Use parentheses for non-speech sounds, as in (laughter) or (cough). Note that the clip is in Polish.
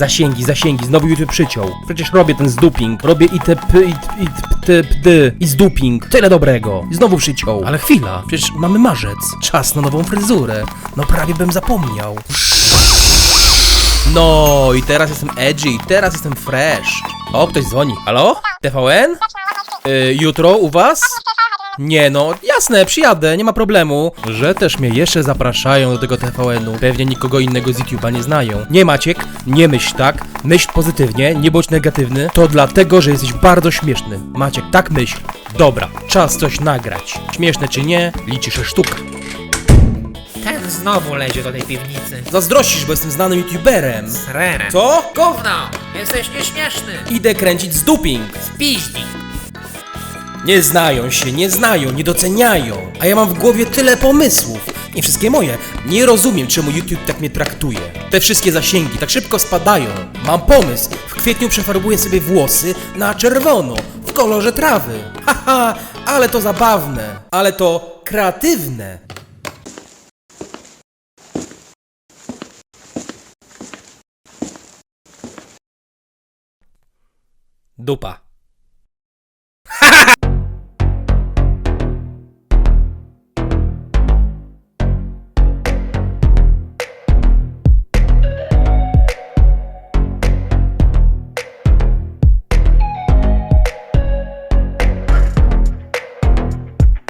Zasięgi, zasięgi, znowu YouTube przyciął. Przecież robię ten zduping, robię i te p, i, t- i p, p, d, i zduping. Tyle dobrego. I znowu przyciął. Ale chwila, przecież mamy marzec. Czas na nową fryzurę. No prawie bym zapomniał. No i teraz jestem edgy, teraz jestem fresh. O, ktoś dzwoni. Halo? TVN? Y, jutro u was? Nie no, jasne, przyjadę, nie ma problemu. Że też mnie jeszcze zapraszają do tego TVN-u. Pewnie nikogo innego z YouTube'a nie znają. Nie Maciek, nie myśl tak, myśl pozytywnie, nie bądź negatywny. To dlatego, że jesteś bardzo śmieszny. Maciek, tak myśl. Dobra, czas coś nagrać. Śmieszne czy nie, liczy się sztuka. Ten znowu lezie do tej piwnicy. Zazdrościsz, bo jestem znanym YouTuberem. Srere. Co? Gówno! Jesteś nieśmieszny! Idę kręcić z duping. Piździ! Nie znają się, nie znają, nie doceniają. A ja mam w głowie tyle pomysłów. Nie wszystkie moje. Nie rozumiem, czemu YouTube tak mnie traktuje. Te wszystkie zasięgi tak szybko spadają. Mam pomysł. W kwietniu przefarbuję sobie włosy na czerwono, w kolorze trawy. (laughs) Haha, ale to zabawne. Ale to kreatywne. Dupa.